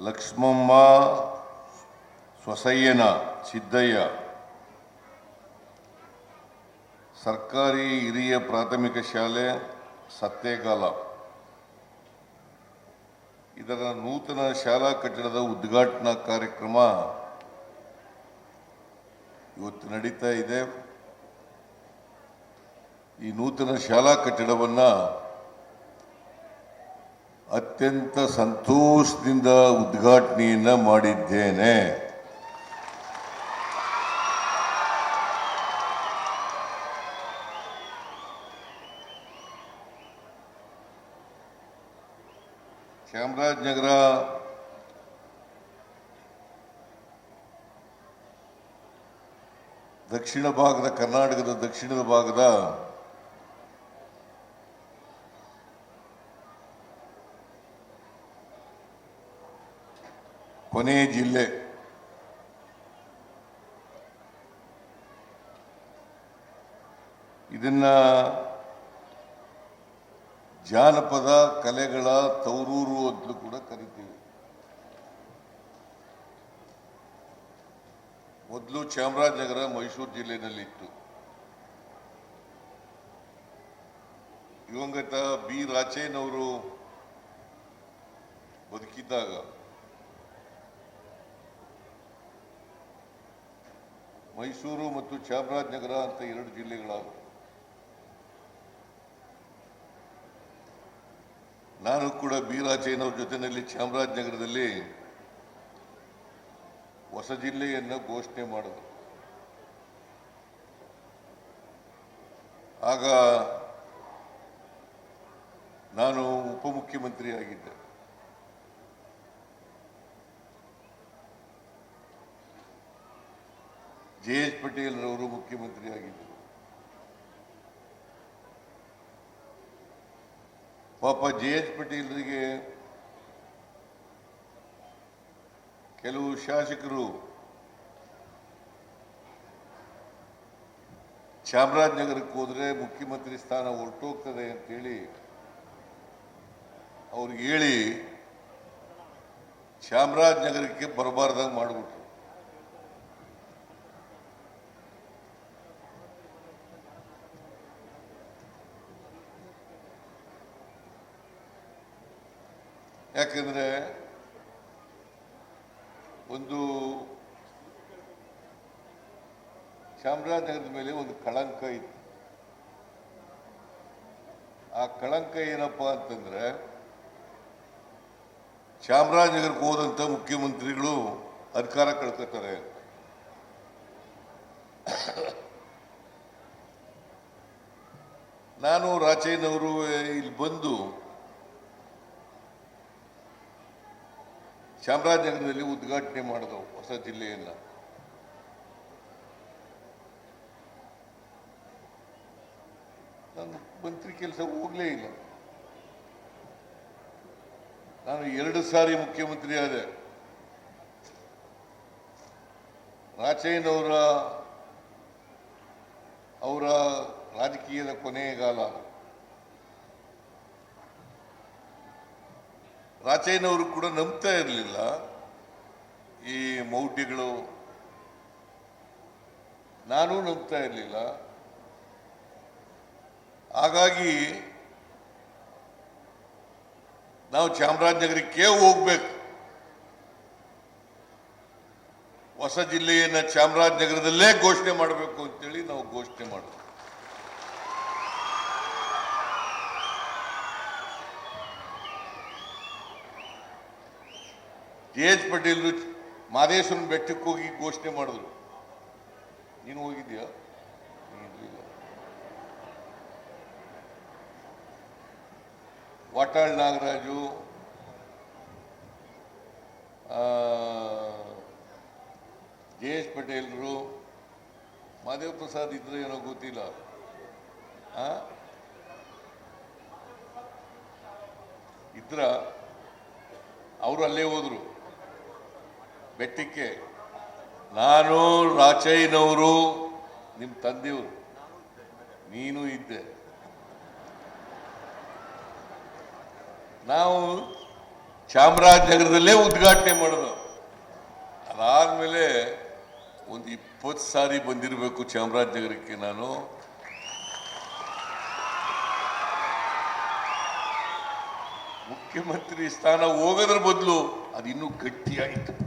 ಲಕ್ಷ್ಮಮ್ಮ ಸ್ವಸಯ್ಯನ ಸಿದ್ದಯ್ಯ. ಸರ್ಕಾರಿ ಹಿರಿಯ ಪ್ರಾಥಮಿಕ ಶಾಲೆ ಸತ್ತೇಗಾಲ ಇದರ ನೂತನ ಶಾಲಾ ಕಟ್ಟಡದ ಉದ್ಘಾಟನಾ ಕಾರ್ಯಕ್ರಮ ಇವತ್ತು ನಡೀತಾ ಇದೆ. ಈ ನೂತನ ಶಾಲಾ ಕಟ್ಟಡವನ್ನು ಅತ್ಯಂತ ಸಂತೋಷದಿಂದ ಉದ್ಘಾಟನೆಯನ್ನ ಮಾಡಿದ್ದೇನೆ. ಚಾಮರಾಜನಗರ ದಕ್ಷಿಣ ಭಾಗದ ಕರ್ನಾಟಕದ ದಕ್ಷಿಣದ ಭಾಗದ ಕೊನೆಯ ಜಿಲ್ಲೆ. ಇದನ್ನ ಜಾನಪದ ಕಲೆಗಳ ತೌರೂರು ಅಂತಲೂ ಕೂಡ ಕರಿತೀವಿ. ಮೊದಲು ಚಾಮರಾಜನಗರ ಮೈಸೂರು ಜಿಲ್ಲೆಯಲ್ಲಿತ್ತು ದಿವಂಗತ ಬಿ ರಾಚೇನವರು ಬದುಕಿದ್ದಾಗ ಮೈಸೂರು ಮತ್ತು ಚಾಮರಾಜನಗರ ಅಂತ ಎರಡು ಜಿಲ್ಲೆಗಳಾದವು ನಾನು ಕೂಡ ಬೀರಾಚಯ್ಯನವ್ರ ಜೊತೆಯಲ್ಲಿ ಚಾಮರಾಜನಗರದಲ್ಲಿ ಹೊಸ ಜಿಲ್ಲೆಯನ್ನು ಘೋಷಣೆ ಮಾಡಿದ್ರು ಆಗ ನಾನು ಉಪಮುಖ್ಯಮಂತ್ರಿ ಜೆ ಎಚ್ ಪಟೇಲ್ ರವರು ಮುಖ್ಯಮಂತ್ರಿ ಆಗಿದ್ದರು ಪಾಪ ಜೆ ಎಚ್ ಪಟೇಲರಿಗೆ ಕೆಲವು ಶಾಸಕರು ಚಾಮರಾಜನಗರಕ್ಕೆ ಹೋದರೆ ಮುಖ್ಯಮಂತ್ರಿ ಸ್ಥಾನ ಹೊರಟೋಗ್ತದೆ ಅಂತೇಳಿ ಅವ್ರಿಗೆ ಹೇಳಿ ಚಾಮರಾಜನಗರಕ್ಕೆ ಬರಬಾರ್ದಂಗೆ ಮಾಡಿಬಿಟ್ರು. ಯಾಕೆಂದ್ರೆ ಒಂದು ಚಾಮರಾಜನಗರದ ಮೇಲೆ ಒಂದು ಕಳಂಕ ಇತ್ತು. ಆ ಕಳಂಕ ಏನಪ್ಪ ಅಂತಂದ್ರೆ ಚಾಮರಾಜನಗರಕ್ಕೆ ಹೋದಂಥ ಮುಖ್ಯಮಂತ್ರಿಗಳು ಅಧಿಕಾರ ಕಳ್ಕೊತಾರೆ ನಾನು ರಾಚೇನವರು ಇಲ್ಲಿ ಬಂದು ಚಾಮರಾಜನಗರದಲ್ಲಿ ಉದ್ಘಾಟನೆ ಮಾಡಿದವು ಹೊಸ ಜಿಲ್ಲೆಯನ್ನ. ನಾನು ಮಂತ್ರಿ ಕೆಲಸ ಹೋಗ್ಲೇ ಇಲ್ಲ. ನಾನು ಎರಡು ಸಾರಿ ಮುಖ್ಯಮಂತ್ರಿ ಆದೆ. ರಾಚಯ್ಯನವರ ಅವರ ರಾಜಕೀಯದ ಕೊನೆಗಾಲ ರಾಚಯ್ಯನವರು ಕೂಡ ನಂಬ್ತಾ ಇರಲಿಲ್ಲ. ಈ ಮೌಢ್ಯಗಳು ನಾನು ನಂಬ್ತಾ ಇರಲಿಲ್ಲ. ಹಾಗಾಗಿ ನಾವು ಚಾಮರಾಜನಗರಕ್ಕೆ ಹೋಗ್ಬೇಕು. ಹೊಸ ಜಿಲ್ಲೆಯನ್ನು ಚಾಮರಾಜನಗರದಲ್ಲೇ ಘೋಷಣೆ ಮಾಡಬೇಕು ಅಂತೇಳಿ ನಾವು ಘೋಷಣೆ ಮಾಡಿದ್ವಿ ಜೆ ಎಚ್ ಪಟೇಲ್ರು ಮಾದೇಶ್ವರನ ಬೆಟ್ಟಕ್ಕೆ ಹೋಗಿ ಘೋಷಣೆ ಮಾಡಿದ್ರು. ನೀನು ಹೋಗಿದ್ಯಾ ವಾಟಾಳ್ ನಾಗರಾಜು ಜೆ ಎಸ್ ಪಟೇಲ್ರು, ಮಾದೇವ ಪ್ರಸಾದ್ ಇದ್ರೆ ಏನೋ ಗೊತ್ತಿಲ್ಲ? ಇದ್ರ, ಅವರು ಅಲ್ಲೇ ಹೋದ್ರು. ಬೆಟ್ಟಕ್ಕೆ ನಾನು ರಾಚಯ್ಯನವರು ನಿಮ್ಮ ತಂದೆಯವರು. ನೀನು ಇದ್ದೆ. ನಾವು ಚಾಮರಾಜನಗರದಲ್ಲೇ ಉದ್ಘಾಟನೆ ಮಾಡೋದು. ಅದಾದ್ಮೇಲೆ ಒಂದು ಇಪ್ಪತ್ತು ಸಾರಿ ಬಂದಿರಬೇಕು ಚಾಮರಾಜನಗರಕ್ಕೆ ನಾನು. ಮುಖ್ಯಮಂತ್ರಿ ಸ್ಥಾನ ಹೋಗೋದ್ರ ಬದಲು ಅದು ಇನ್ನೂ ಗಟ್ಟಿಯಾಯಿತು.